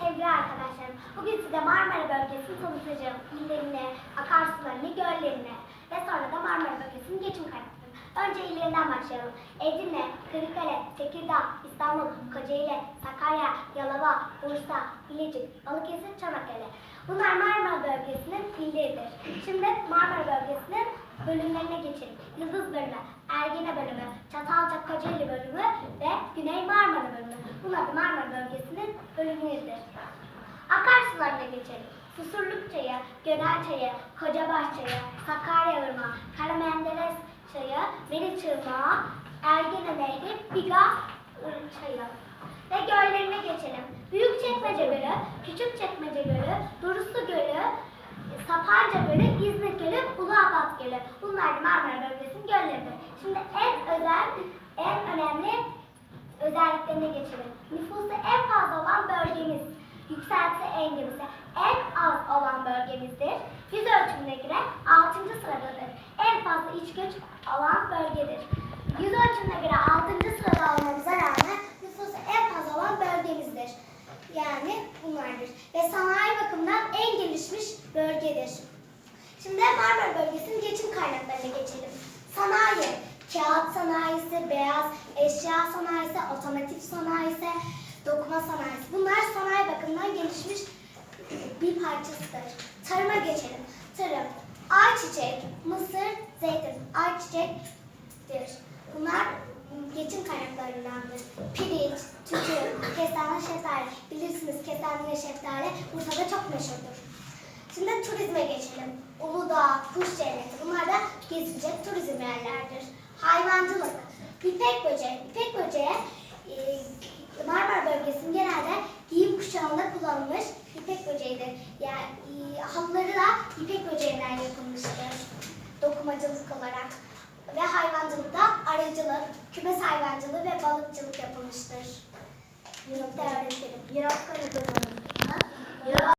sevgili arkadaşlarım. Bugün size Marmara bölgesini tanıtacağım. İllerini, akarsularını, göllerini ve sonra da Marmara bölgesinin geçim kaynaklarını. Önce illerinden başlayalım. Edirne, Kırıkkale, Tekirdağ, İstanbul, Kocaeli, Sakarya, Yalova, Bursa, Bilecik, Balıkesir, Çanakkale. Bunlar Marmara bölgesinin illeridir. Şimdi Marmara bölgesinin bölümlerine geçelim. Yıldız bölümü, Ergene bölümü, Çatalca Kocaeli bölümü ve Güney Marmara bölümü. Bunlar da Marmara bölgesinin bölümleridir. Akarsularına geçelim. Susurluk Çayı, Gönel Çayı, Kocabaş Çayı, Sakarya Irmağı, Karamenderes Çayı, Meriç Irmağı, Ergene Nehri, Biga Irmak Çayı. Ve göllerine geçelim. Büyükçekmece Gölü, Küçükçekmece Gölü, Durusu Gölü, Sapanca Gölü, İzmir Gölü, Uluabat Gölü. Bunlar da Marmara bölgesinin gölleridir. Şimdi en özel, en önemli özelliklerine geçelim. Nüfusu en fazla olan bölgemiz, yükseltisi engebisi en az olan bölgemizdir. Yüz ölçümüne göre 6. sıradadır. En fazla iç göç alan bölgedir. Yüz ölçümüne göre 6. sırada olmamıza rağmen nüfusu en fazla olan bölgemizdir. Yani bunlardır. Ve sanayi bakımından en gelişmiş bölgedir. Şimdi Marmara bölgesinin geçim kaynaklarına geçelim. Sanayi, kağıt sanayisi, beyaz eşya sanayisi, otomotiv sanayisi, dokuma sanayisi. Bunlar sanayi bakımından gelişmiş bir parçasıdır. Tarıma geçelim. Ayçiçek, mısır, zeytin. Ayçiçektir. Bunlar geçim kaynaklarındandır. Pirinç, tütün, kestane, şeftali. Bilirsiniz kestane şeftali Bursa'da çok meşhurdur. Şimdi turizme geçelim. Uludağ, kuş cenneti. Bunlar da gezilecek turizm yerlerdir. Hayvancılık. İpek böceği. İpek böceği e, Marmara bölgesinin genelde giyim hayvancılık olarak ve hayvancılıkta arıcılık, kümes hayvancılığı ve balıkçılık yapılmıştır. Europe'da öğretirim. Europe'da öğretirim.